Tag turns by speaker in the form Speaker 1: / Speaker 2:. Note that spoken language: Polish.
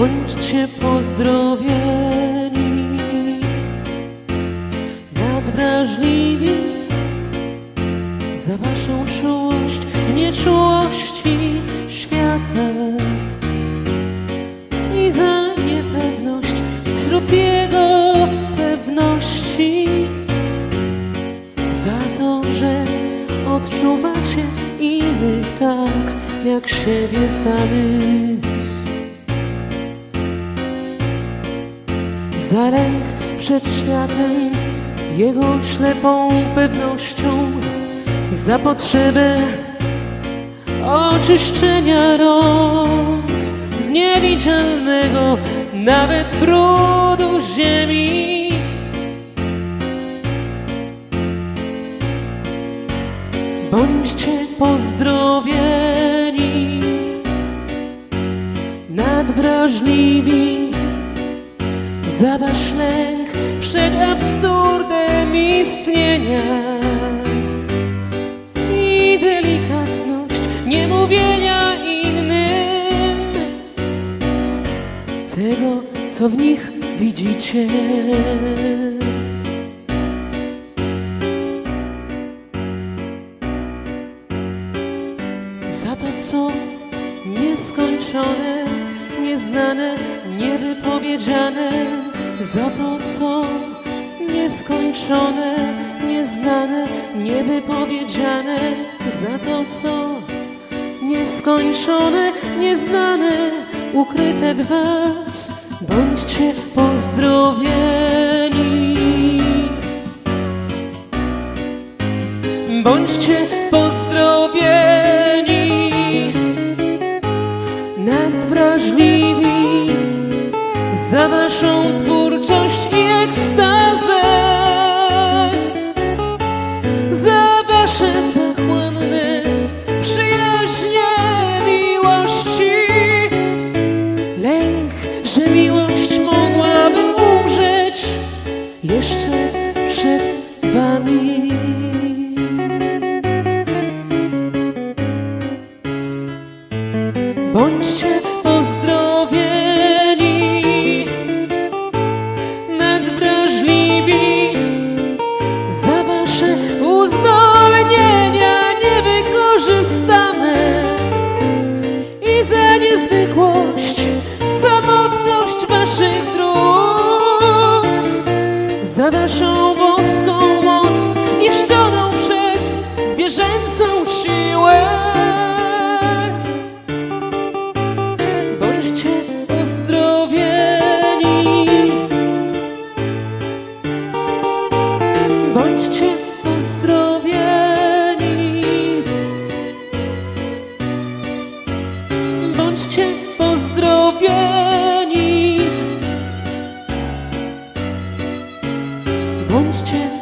Speaker 1: Bądźcie pozdrowieni, nadwrażliwi za waszą czułość w nieczułości świata. I za niepewność wśród jego pewności, za to, że odczuwacie innych tak jak siebie samych. Za lęk przed światem, jego ślepą pewnością, za potrzebę oczyszczenia rąk z niewidzialnego nawet brudu ziemi. Bądźcie pozdrowieni, nadwrażliwi za wasz lęk przed absurdem istnienia i delikatność niemówienia innym tego, co w nich widzicie. Za to, co nieskończone, nieznane, niewypowiedziane, za to, co nieskończone, nieznane, niewypowiedziane, za to, co nieskończone, nieznane, ukryte w was, bądźcie pozdrowieni. Bądźcie jeszcze przed wami. Bądźcie bądźcie pozdrowieni. Bądźcie